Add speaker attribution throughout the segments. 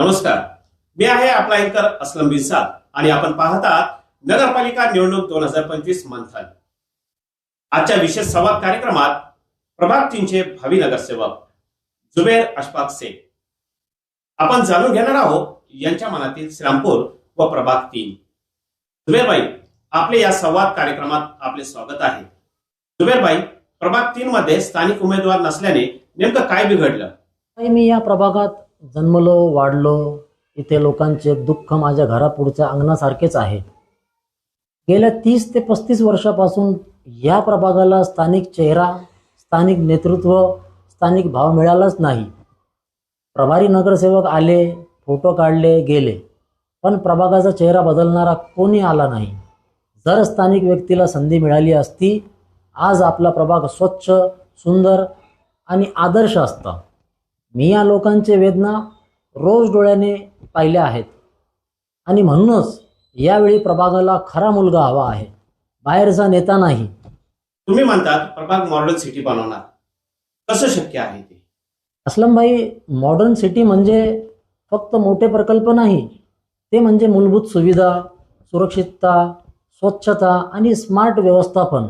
Speaker 1: नमस्कार. मी आहे आपला एंकर अस्लम बिनसाद आणि आपण पाहतात नगरपालिका निवडणूक दोन हजार पंचवीस मंथन. आजच्या विशेष संवाद कार्यक्रमात प्रभाग तीनचे भावी नगरसेवक जुबेर अशफाक शेख आपण जाणून घेणार आहोत यांच्या मनातील श्रीरामपूर व प्रभाग तीन. जुबेरबाई आपले या संवाद कार्यक्रमात आपले स्वागत आहे. जुबेरबाई प्रभाग तीन मध्ये स्थानिक उमेदवार नसल्याने नेमकं काय बिघडलं?
Speaker 2: मी या प्रभागात जन्मलो वाढलो इथे लोकांचे दुःख माझ्या घरापुढच्या अंगणासारखेच आहे. गेल्या तीस ते पस्तीस वर्षापासून या प्रभागाला स्थानिक चेहरा स्थानिक नेतृत्व स्थानिक भाव मिळालाच नाही. प्रभारी नगरसेवक आले फोटो काढले गेले. पण प्रभागाचा चेहरा बदलणारा कोणी आला नाही. जर स्थानिक व्यक्तीला संधी मिळाली असती आज आपला प्रभाग स्वच्छ सुंदर आणि आदर्श असता. मी या लोकांचे वेदना रोज डोळ्याने पाहिल्या आहेत. आणि म्हणूनच यावेळी प्रभागाला खरा मुलगा हवा आहे. बाहेरचा नेता नाही.
Speaker 1: तुम्ही म्हणतात प्रभाग मॉडेल सिटी बनवणार. कसं शक्य आहे ते?
Speaker 2: असलमभाई मॉडर्न सिटी म्हणजे फक्त मोठे प्रकल्प नाही. ते म्हणजे मूलभूत सुविधा सुरक्षितता स्वच्छता आणि स्मार्ट व्यवस्थापन.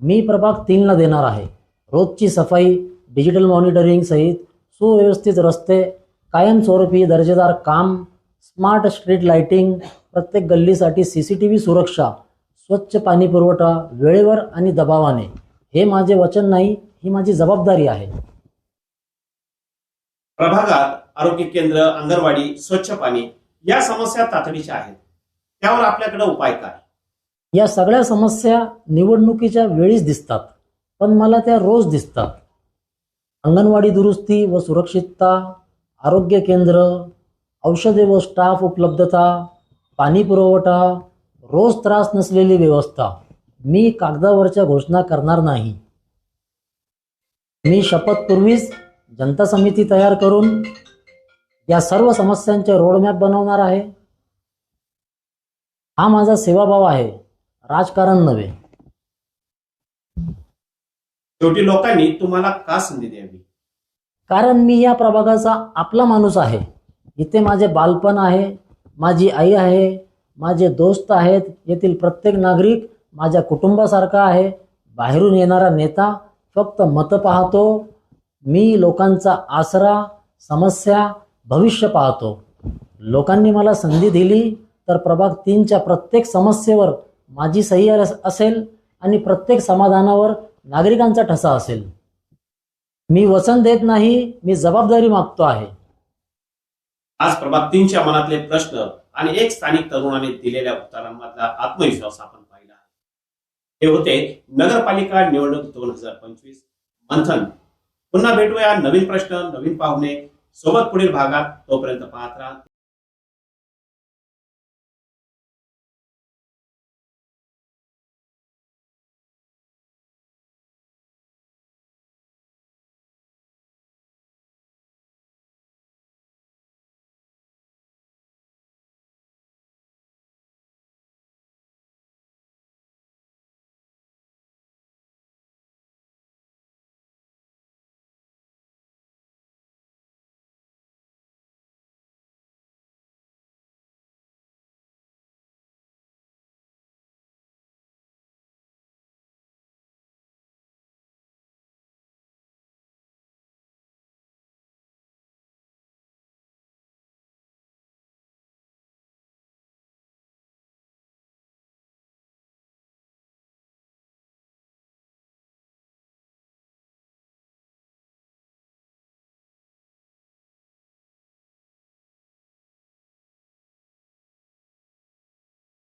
Speaker 2: मी प्रभाग तीनला देणार आहे. रोजची सफाई डिजिटल मॉनिटरिंग सहित सुव्यवस्थित रस्ते कायमस्वरूपी दर्जेदार काम स्मार्ट स्ट्रीट लाइटिंग प्रत्येक गल्लीसाठी सी सी टी व्ही सुरक्षा स्वच्छ पाणी पुरवठा वेळेवर आणि दबावाने. हे माझे वचन नाही ही माझी जबाबदारी आहे.
Speaker 1: प्रभागात आरोग्य केंद्र अंगणवाडी स्वच्छ पाणी या समस्या तातडीच्या आहेत. त्यावर आपल्याकडे उपाय काय?
Speaker 2: या सगळ्या समस्या निवडणुकीच्या वेळीच दिसतात पण मला त्या रोज दिसतात. अंगणवाडी दुरुस्ती व सुरक्षितता आरोग्य केंद्र औषधे व स्टाफ उपलब्धता पाणी पुरवठा रोज त्रास नसलेली व्यवस्था. मी कागदावरच्या घोषणा करणार नाही. मी शपथपूर्वीच जनता समिती तयार करून या सर्व समस्यांचे रोडमॅप बनवणार आहे. हा माझा सेवाभाव आहे. राजकारण नव्हे.
Speaker 1: शेवटी लोकांनी तुम्हाला का संधी द्यावी?
Speaker 2: कारण मी या प्रभागाचा आपला माणूस आहे. इथे माझे बालपण आहे माझी आई आहे माझे दोस्त आहेत. येथील प्रत्येक नागरिक माझ्या कुटुंबासारखा आहे. बाहेरून येणारा नेता फक्त मतं पाहतो. मी लोकांचा आसरा समस्या भविष्य पाहतो. लोकांनी मला संधी दिली तर प्रभाग तीनच्या प्रत्येक समस्येवर माझी सही असेल आणि प्रत्येक समाधानावर नागरिकांचा ठसा असेल. मी वचन देत नाही मी जबाबदारी मागतो आहे.
Speaker 1: आज प्रभाग तीनच्या मनातले प्रश्न आणि एक स्थानिक तरुणाने दिलेल्या उत्तरांमधला आत्मविश्वास आपण पाहिला हे होते नगरपालिका निवडणूक दोन हजार पंचवीस. मंथन. पुन्हा भेटूया नवीन प्रश्न नवीन पाहुणे. सोबत पुढील भागात तोपर्यंत पाहत राहा.